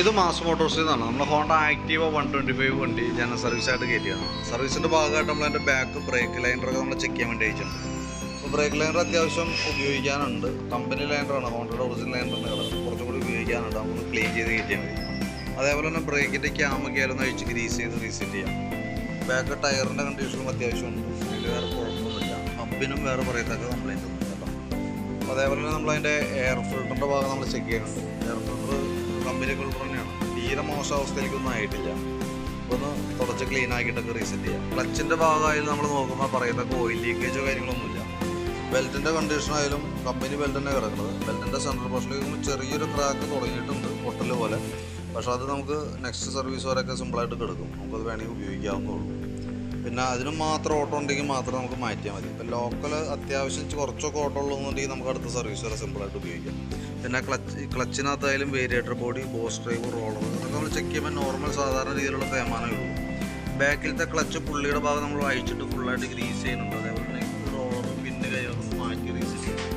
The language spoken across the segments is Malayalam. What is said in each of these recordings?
ഇത് മാസ് മോട്ടോഴ്സിൽ നിന്നാണ് നമ്മൾ Honda Activa one twenty five വണ്ടി ജനറൽ സർവീസായിട്ട് കയറ്റിയാണ് സർവീസിന്റെ ഭാഗമായിട്ട് നമ്മൾ അതിന്റെ ബാക്ക് ബ്രേക്ക് ലൈനറൊക്കെ നമ്മൾ ചെക്ക് ചെയ്യാൻ വേണ്ടി അയച്ചിട്ടുണ്ട്. അപ്പോൾ ബ്രേക്ക് ലൈനർ അത്യാവശ്യം ഉപയോഗിക്കാനുണ്ട്. കമ്പനി ലൈനറാണ്. ഹോണ്ടയുടെ ഒറിജിനൽ ലൈനറിന്റെ കിടക്കുന്നത് കുറച്ചും കൂടി ഉപയോഗിക്കാനുണ്ട്. നമുക്ക് ക്ലീൻ ചെയ്ത് കയറ്റിയാൽ മതി. അതേപോലെ തന്നെ ബ്രേക്കിന്റെ ക്യാമൊക്കെ ആയാലും ഒന്ന് അഴിച്ച് ഗ്രീസ് ചെയ്ത് റീസെറ്റ് ചെയ്യാം. ബാക്ക് ടയറിന്റെ കണ്ടീഷനും അത്യാവശ്യമുണ്ട്. ഇതിൽ വേറെ കുഴപ്പമൊന്നുമില്ല. ഹബിനും വേറെ പറയത്തക്ക കംപ്ലൈന്റ് ഒന്നും കേട്ടോ. അതേപോലെ തന്നെ നമ്മളതിന്റെ എയർ ഫിൽറ്ററിന്റെ ഭാഗം നമ്മൾ ചെക്ക് ചെയ്യുന്നുണ്ട് എയർ ഫിൽറ്റർ ഫിൽറ്റർ തന്നെയാണ് തീരെ മോശം അവസ്ഥയിലേക്കൊന്നും ആയിട്ടില്ല. ഒന്ന് തുടച്ച് ക്ലീൻ ആക്കിയിട്ടൊക്കെ റീസെറ്റ് ചെയ്യാം. ക്ലച്ചിന്റെ ഭാഗമായാലും നമ്മൾ നോക്കുമ്പോൾ പറയുന്നത് ഓയിൽ ലീക്കേജോ കാര്യങ്ങളൊന്നുമില്ല. ബെൽറ്റിന്റെ കണ്ടീഷനായാലും കമ്പനി ബെൽറ്റ് തന്നെ കിടക്കുന്നത്. ബെൽറ്റിന്റെ സെൻട്രൽ പോർഷനിൽ ചെറിയൊരു ക്രാക്ക് തുടങ്ങിയിട്ടുണ്ട് പൊട്ടൽ പോലെ. പക്ഷെ അത് നമുക്ക് നെക്സ്റ്റ് സർവീസ് വരെയൊക്കെ സിമ്പിളായിട്ട് കിടക്കും. നമുക്കത് വേണമെങ്കിൽ ഉപയോഗിക്കാവുന്നതുള്ളൂ പിന്നെ അതിന് മാത്രം ഓട്ടോ ഉണ്ടെങ്കിൽ മാത്രം നമുക്ക് മാറ്റിയാൽ മതി. ഇപ്പം ലോക്കൽ അത്യാവശ്യം കുറച്ചൊക്കെ ഓട്ടോ ഉള്ളതെന്നുണ്ടെങ്കിൽ നമുക്ക് അടുത്ത സർവീസ് വരെ സിമ്പിളായിട്ട് ഉപയോഗിക്കാം. പിന്നെ clutch ക്ലച്ചിനകത്തായാലും variator body boss drive roller അതൊക്കെ നമ്മൾ ചെക്ക് ചെയ്യുമ്പോൾ നോർമൽ സാധാരണ രീതിയിലുള്ള തേമാനമേ ഉള്ളൂ ബാക്കിലത്തെ ക്ലച്ച് പുള്ളിയുടെ ഭാഗം നമ്മൾ അഴിച്ചിട്ട് ഫുള്ളായിട്ട് ഗ്രീസ് ചെയ്യുന്നുണ്ട്. അതേപോലെ തന്നെ റോളർ പിന്നെ കൈകളൊക്കെ മാറ്റി ഗ്രീസ് ചെയ്യണം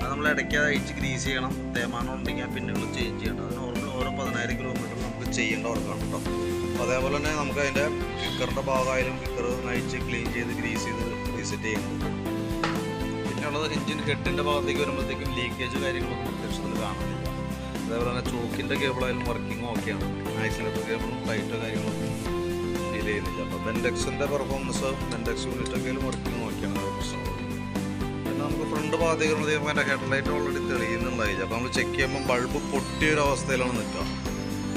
അത് നമ്മൾ ഇടയ്ക്ക് അത് ഗ്രീസ് ചെയ്യണം. തേമാനം ഉണ്ടെങ്കിൽ ആ പിന്നുകൾ ചേഞ്ച് ചെയ്യണം. അത് നോർമൽ ഓരോ പതിനായിരം കിലോമീറ്റർ നമുക്ക് ചെയ്യേണ്ട വർക്കാണ് കേട്ടോ അതേപോലെ തന്നെ നമുക്ക് അതിന്റെ കിക്കറിന്റെ ഭാഗമായാലും കിക്കർ നയിച്ച് ക്ലീൻ ചെയ്ത് ഗ്രീസ് ചെയ്ത് റീസെറ്റ് ചെയ്യുന്നുണ്ട്. പിന്നെയുള്ളത് എഞ്ചിൻ ഹെഡിന്റെ ഭാഗത്തേക്ക് വരുമ്പോഴത്തേക്കും ലീക്കേജ് കാര്യങ്ങളൊന്നും പ്രത്യക്ഷത്തിൽ കാണുന്നില്ല. അതേപോലെ തന്നെ ചോക്കിന്റെ കേബിളായാലും വർക്കിംഗ് ഓക്കെയാണ് ആക്സിലേറ്റർ കേബിളും ടൈറ്റോ കാര്യങ്ങളൊന്നും ഫീൽ ചെയ്യുന്നില്ല. അപ്പോൾ ബെൻഡെക്സിന്റെ പെർഫോമൻസ് ബെൻഡെക്സ് യൂണിറ്റൊക്കെ വർക്കിംഗ് ഓക്കെയാണ് പ്രശ്നം. പിന്നെ നമുക്ക് ഫ്രണ്ട് ഭാഗത്തേക്ക് വരുമ്പോഴത്തേക്കും അതിന്റെ ഹെഡ്ലൈറ്റ് ഓൾറെഡി തെളിയുന്നുണ്ടായില്ല. അപ്പോൾ നമ്മൾ ചെക്ക് ചെയ്യുമ്പോൾ ബൾബ് പൊട്ടിയ അവസ്ഥയിലാണ് നിൽക്കുക.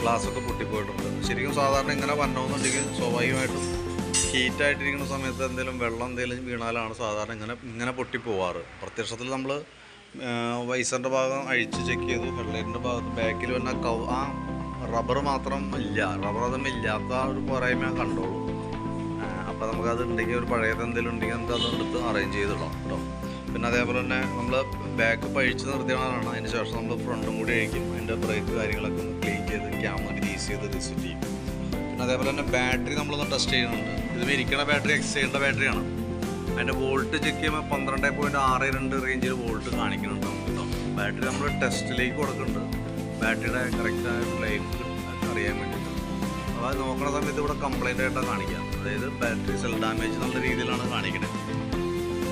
ഗ്ലാസ് ഒക്കെ പൊട്ടിപ്പോയിട്ടുണ്ട്. ശരിക്കും സാധാരണ ഇങ്ങനെ വന്നോന്നുണ്ടെങ്കിൽ സ്വാഭാവികമായിട്ടും ഹീറ്റായിട്ടിരിക്കുന്ന സമയത്ത് എന്തെങ്കിലും വെള്ളം എന്തെങ്കിലും വീണാലാണ് സാധാരണ ഇങ്ങനെ ഇങ്ങനെ പൊട്ടിപ്പോവാറ്. പ്രത്യക്ഷത്തിൽ നമ്മൾ വൈസറിന്റെ ഭാഗം അഴിച്ച് ചെക്ക് ചെയ്തു. ഹെഡ്ലൈറ്റിന്റെ ഭാഗത്ത് ബാക്കിൽ വന്ന കൗ ആ റബ്ബർ മാത്രം ഇല്ല. റബ്ബർ അതും ഇല്ലാത്ത ഒരു പോരായ്മ കണ്ടോളൂ. അപ്പോൾ നമുക്കത് ഉണ്ടെങ്കിൽ ഒരു പഴയത് എന്തെങ്കിലും ഉണ്ടെങ്കിൽ നമുക്ക് അത് എടുത്ത് അറേഞ്ച് ചെയ്തിടാം കേട്ടോ പിന്നെ അതേപോലെ തന്നെ നമ്മൾ ബാക്ക് പഴിച്ച് നിർത്തിയതാണ് അതിന് ശേഷം നമ്മൾ ഫ്രണ്ടും കൂടി അഴിക്കും അതിന്റെ ബ്രേക്ക് കാര്യങ്ങളൊക്കെ ഒന്ന് ക്ലീൻ ചെയ്ത് ക്യാമറ ഗ്രീസ് ചെയ്ത് റിസെറ്റ് ചെയ്യും പിന്നെ അതേപോലെ തന്നെ ബാറ്ററി നമ്മളൊന്ന് ടെസ്റ്റ് ചെയ്യുന്നുണ്ട്. ഇത് ഇരിക്കുന്ന ബാറ്ററി എക്സ് ചെയ്യേണ്ട ബാറ്ററിയാണ് അതിന്റെ വോൾട്ട് ചെക്ക് ചെയ്യുമ്പോൾ പന്ത്രണ്ട് പോയിന്റ് ആറ് രണ്ട് റേഞ്ചിൽ വോൾട്ട് കാണിക്കുന്നുണ്ട് ബാറ്ററി നമ്മൾ ടെസ്റ്റിലേക്ക് കൊടുക്കുന്നുണ്ട്. ബാറ്ററിയുടെ കറക്റ്റായ ലൈഫ് അറിയാൻ വേണ്ടിയിട്ട് അപ്പോൾ അത് നോക്കുന്ന സമയത്ത് ഇവിടെ കംപ്ലൈന്റ് ആയിട്ടാണ് കാണിക്കുക അതായത് ബാറ്ററി സെൽ ഡാമേജ് നല്ല രീതിയിലാണ് കാണിക്കുന്നത്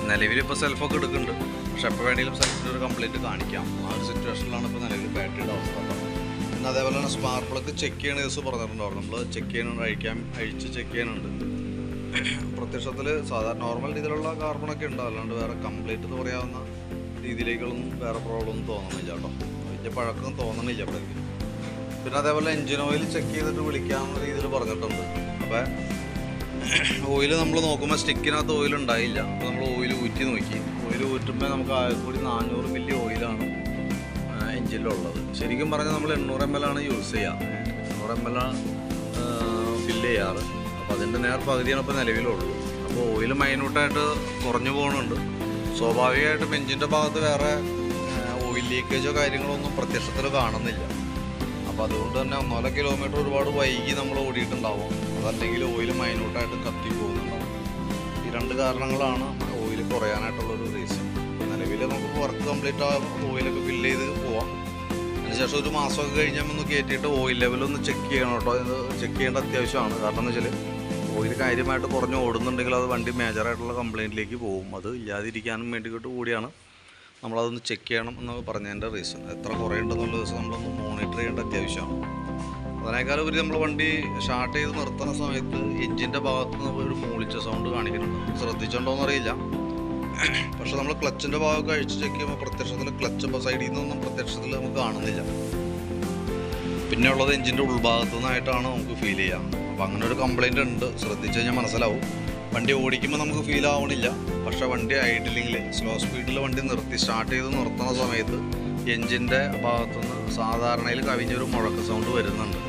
നിലവിൽ ഇപ്പോൾ സെൽഫൊക്കെ എടുക്കുന്നുണ്ട്. പക്ഷെ എപ്പോൾ വേണമെങ്കിലും സെൽഫിന്റെ ഒരു കംപ്ലൈന്റ് കാണിക്കാം. ആ ഒരു സിറ്റുവേഷനിലാണ് ഇപ്പോൾ നിലവിൽ ബാറ്ററിയുടെ അവസ്ഥ. പിന്നെ അതേപോലെ തന്നെ സ്പാർക്ക് പ്ലഗ് ചെക്ക് ചെയ്യണ ദിവസം പറഞ്ഞിട്ടുണ്ടാവും. നമ്മൾ ചെക്ക് ചെയ്യാനുണ്ട് അഴിക്കാൻ അഴിച്ച് ചെക്ക് ചെയ്യാനുണ്ട് പ്രത്യക്ഷത്തിൽ സാധാരണ നോർമൽ രീതിയിലുള്ള കാർബണൊക്കെ ഉണ്ട്. അല്ലാണ്ട് വേറെ കംപ്ലീറ്റ് എന്ന് പറയാവുന്ന രീതിയിലേക്കൊന്നും വേറെ പ്രോബ്ലം ഒന്നും തോന്നുന്നില്ല കേട്ടോ. വലിയ പഴക്കം തോന്നണില്ല അപ്പോഴേക്കും പിന്നെ അതേപോലെ എഞ്ചിൻ ഓയിൽ ചെക്ക് ചെയ്തിട്ട് വിളിക്കാവുന്ന രീതിയിൽ പറഞ്ഞിട്ടുണ്ട്. അപ്പോൾ ഓയിൽ നമ്മൾ നോക്കുമ്പോൾ സ്റ്റിക്കിനകത്ത് ഓയിൽ ഉണ്ടായില്ല. അപ്പോൾ നമ്മൾ ഓയിൽ ഊറ്റി നോക്കി. ഓയിൽ ഊറ്റുമ്പോൾ നമുക്ക് ആകെ കൂടി നാനൂറ് മില്ലി ഓയിലാണ് എഞ്ചിനിലുള്ളത്. ശരിക്കും പറഞ്ഞാൽ നമ്മൾ എണ്ണൂറ് എം എൽ ആണ് യൂസ് ചെയ്യുക എണ്ണൂറ് എം എൽ ആണ് ഫില്ല് ചെയ്യാറ്. അപ്പോൾ അതിന്റെ നേർ പകുതിയാണ് ഇപ്പോൾ നിലവിലുള്ളൂ അപ്പോൾ ഓയിൽ മൈനൂട്ടായിട്ട് കുറഞ്ഞു പോകുന്നുണ്ട്. സ്വാഭാവികമായിട്ടും എഞ്ചിന്റെ ഭാഗത്ത് വേറെ ഓയിൽ ലീക്കേജോ കാര്യങ്ങളോ ഒന്നും പ്രത്യക്ഷത്തിൽ കാണുന്നില്ല. അപ്പോൾ അതുകൊണ്ട് തന്നെ ഒന്നര കിലോമീറ്റർ ഒരുപാട് വൈകി നമ്മൾ ഓടിയിട്ടുണ്ടാവും. അതല്ലെങ്കിൽ ഓയിൽ മൈന്യൂട്ടായിട്ട് കത്തി പോകുന്നുണ്ടാവും. ഈ രണ്ട് കാരണങ്ങളാണ് ഓയിൽ കുറയാനായിട്ടുള്ളൊരു റീസൺ നിലവിൽ നമുക്ക് വർക്ക് കംപ്ലീറ്റ് ആ ഓയിലൊക്കെ ഫില്ല് ചെയ്ത് പോവാം. അതിനുശേഷം ഒരു മാസമൊക്കെ കഴിഞ്ഞാൽ ഒന്ന് കയറ്റിയിട്ട് ഓയിൽ ലെവലൊന്ന് ചെക്ക് ചെയ്യണം കേട്ടോ. ഇത് ചെക്ക് ചെയ്യേണ്ട അത്യാവശ്യമാണ്. കാരണം എന്ന് വെച്ചാൽ ഓയിൽ കാര്യമായിട്ട് കുറഞ്ഞ് ഓടുന്നുണ്ടെങ്കിൽ അത് വണ്ടി മേജറായിട്ടുള്ള കംപ്ലയിന്റിലേക്ക് പോകും. അത് ഇല്ലാതിരിക്കാനും വേണ്ടിയിട്ട് കൂടിയാണ് നമ്മളതൊന്ന് ചെക്ക് ചെയ്യണം എന്ന് പറഞ്ഞതിന്റെ റീസൺ എത്ര കുറയുണ്ടെന്നുള്ള ദിവസം നമ്മളൊന്ന് മോണിറ്റർ ചെയ്യേണ്ട അത്യാവശ്യമാണ്. അതിനേക്കാൾ ഒരു നമ്മൾ വണ്ടി സ്റ്റാർട്ട് ചെയ്ത് നിർത്തുന്ന സമയത്ത് എഞ്ചിന്റെ ഭാഗത്ത് നിന്ന് ഒരു മൂളിച്ച സൗണ്ട് കാണിക്കുന്നുണ്ട്. ശ്രദ്ധിച്ചുണ്ടോയെന്ന് അറിയില്ല പക്ഷെ നമ്മൾ ക്ലച്ചിന്റെ ഭാഗമൊക്കെ അഴിച്ച് ചെക്ക് ചെയ്യുമ്പോൾ പ്രത്യക്ഷത്തിൽ ക്ലച്ച് സൈഡിൽ നിന്നൊന്നും പ്രത്യക്ഷത്തിൽ നമുക്ക് കാണുന്നില്ല. പിന്നെ ഉള്ളത് എഞ്ചിന്റെ ഉൾഭാഗത്തു നിന്നായിട്ടാണ് നമുക്ക് ഫീൽ ചെയ്യാം. അപ്പോൾ അങ്ങനെ ഒരു കംപ്ലൈന്റ് ഉണ്ട്. ശ്രദ്ധിച്ചു കഴിഞ്ഞാൽ മനസ്സിലാവും. വണ്ടി ഓടിക്കുമ്പോൾ നമുക്ക് ഫീൽ ആവണില്ല. പക്ഷെ വണ്ടി ഐഡിലിങ്ങിൽ സ്ലോ സ്പീഡിൽ വണ്ടി നിർത്തി സ്റ്റാർട്ട് ചെയ്ത് നിർത്തുന്ന സമയത്ത് എഞ്ചിന്റെ ഭാഗത്തുനിന്ന് സാധാരണയിൽ കവിഞ്ഞൊരു മുഴക്ക സൗണ്ട് വരുന്നുണ്ട്.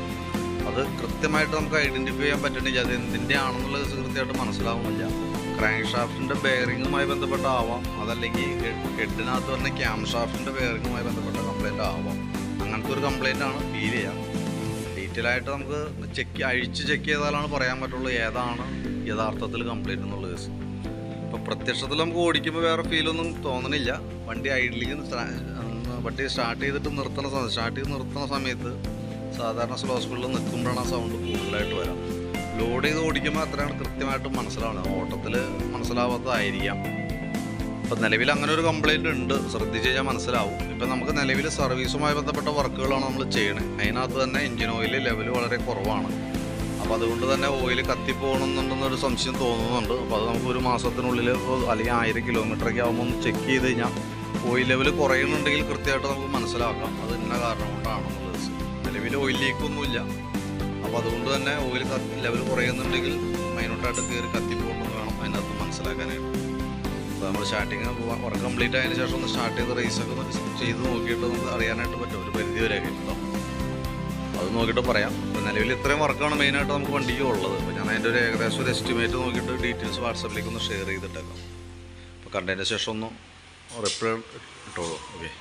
അത് കൃത്യമായിട്ട് നമുക്ക് ഐഡന്റിഫൈ ചെയ്യാൻ പറ്റണില്ല. അത് എന്തിന്റെ ആണെന്നുള്ളത് കൃത്യമായിട്ട് മനസ്സിലാവുന്നില്ല. ക്രാങ്ക് ഷാഫ്റ്റിന്റെ ബെയറിങ്ങുമായി ബന്ധപ്പെട്ടാവാം അതല്ലെങ്കിൽ ഹെഡിനകത്ത് വരുന്ന ക്യാം ഷാഫ്റ്റിന്റെ ബെയറിങ്ങുമായി ബന്ധപ്പെട്ട കംപ്ലൈന്റ് ആവാം. അങ്ങനത്തെ ഒരു കംപ്ലൈന്റ് ആണ് ഫീൽ ചെയ്യാം. ഡീറ്റെയിൽ ആയിട്ട് നമുക്ക് ചെക്ക് അഴിച്ച് ചെക്ക് ചെയ്താലാണ് പറയാൻ പറ്റുള്ളൂ ഏതാണ് യഥാർത്ഥത്തിൽ കംപ്ലൈന്റ് എന്നുള്ളത് കേസ്. ഇപ്പോൾ പ്രത്യക്ഷത്തിൽ നമുക്ക് ഓടിക്കുമ്പോൾ വേറെ ഫീലൊന്നും തോന്നണില്ല. വണ്ടി ഐഡിലേക്ക് വണ്ടി സ്റ്റാർട്ട് ചെയ്തിട്ട് സമയത്ത് സ്റ്റാർട്ട് ചെയ്ത് നിർത്തുന്ന സമയത്ത് സാധാരണ സ്ലോ സ്പീഡിൽ നിൽക്കുമ്പോഴാണ് ആ സൗണ്ട് കൂടുതലായിട്ട് വരാം. ലോഡ് ചെയ്ത് ഓടിക്കുമ്പോൾ അത്രയാണ് കൃത്യമായിട്ട് മനസ്സിലാവുന്നത് ഓട്ടത്തിൽ മനസ്സിലാവാത്തതായിരിക്കാം. ഇപ്പം നിലവിൽ അങ്ങനെ ഒരു കംപ്ലൈന്റ് ഉണ്ട്. ശ്രദ്ധിച്ച് കഴിഞ്ഞാൽ മനസ്സിലാവും. ഇപ്പം നമുക്ക് നിലവിൽ സർവീസുമായി ബന്ധപ്പെട്ട വർക്കുകളാണ് നമ്മൾ ചെയ്യണത് അതിനകത്ത് തന്നെ എഞ്ചിൻ ഓയിൽ ലെവൽ വളരെ കുറവാണ്. അപ്പോൾ അതുകൊണ്ട് തന്നെ ഓയിൽ കത്തിപ്പോകണമെന്നുണ്ടെന്നൊരു സംശയം തോന്നുന്നുണ്ട്. അപ്പോൾ അത് നമുക്ക് ഒരു മാസത്തിനുള്ളിൽ അല്ലെങ്കിൽ ആയിരം കിലോമീറ്ററൊക്കെ ആകുമ്പോൾ ഒന്ന് ചെക്ക് ചെയ്ത് കഴിഞ്ഞാൽ ഓയിൽ ലെവൽ കുറയുന്നുണ്ടെങ്കിൽ കൃത്യമായിട്ട് നമുക്ക് മനസ്സിലാക്കാം. അത് ഇന്ന കാരണം കൊണ്ടാണെന്നുള്ളത്. നിലവിൽ ഓയിൽ ലീക്കൊന്നുമില്ല അപ്പോൾ അതുകൊണ്ട് തന്നെ ഓയിൽ ലെവൽ കുറയുന്നുണ്ടെങ്കിൽ മൈനോട്ടായിട്ട് കയറി കത്തിപ്പോകണമെന്ന് വേണം അതിനകത്ത് മനസ്സിലാക്കാനായിട്ട്. അപ്പോൾ നമ്മൾ സ്റ്റാർട്ടിങ് വർക്ക് കംപ്ലീറ്റ് ആയതിനു ശേഷം ഒന്ന് സ്റ്റാർട്ട് ചെയ്ത് റേസൊക്കെ ഒന്ന് ചെയ്ത് നോക്കിയിട്ട് നമുക്ക് അറിയാനായിട്ട് പറ്റും. ഒരു പരിധി വരെ കേട്ടോ അത് നോക്കിയിട്ട് പറയാം. ഇപ്പോൾ നിലവിൽ ഇത്രയും വർക്കാണ് മെയിനായിട്ട് നമുക്ക് വണ്ടിക്ക് ഉള്ളത്. അപ്പോൾ ഞാൻ അതിന്റെ ഒരു ഏകദേശം ഒരു എസ്റ്റിമേറ്റ് നോക്കിയിട്ട് ഡീറ്റെയിൽസ് വാട്സപ്പിലേക്ക് ഒന്ന് ഷെയർ ചെയ്തിട്ടേക്കാം. അപ്പോൾ കണ്ടതിന് ശേഷം ഒന്ന് റിപ്ലൈ ഇട്ടോളൂ. ഓക്കെ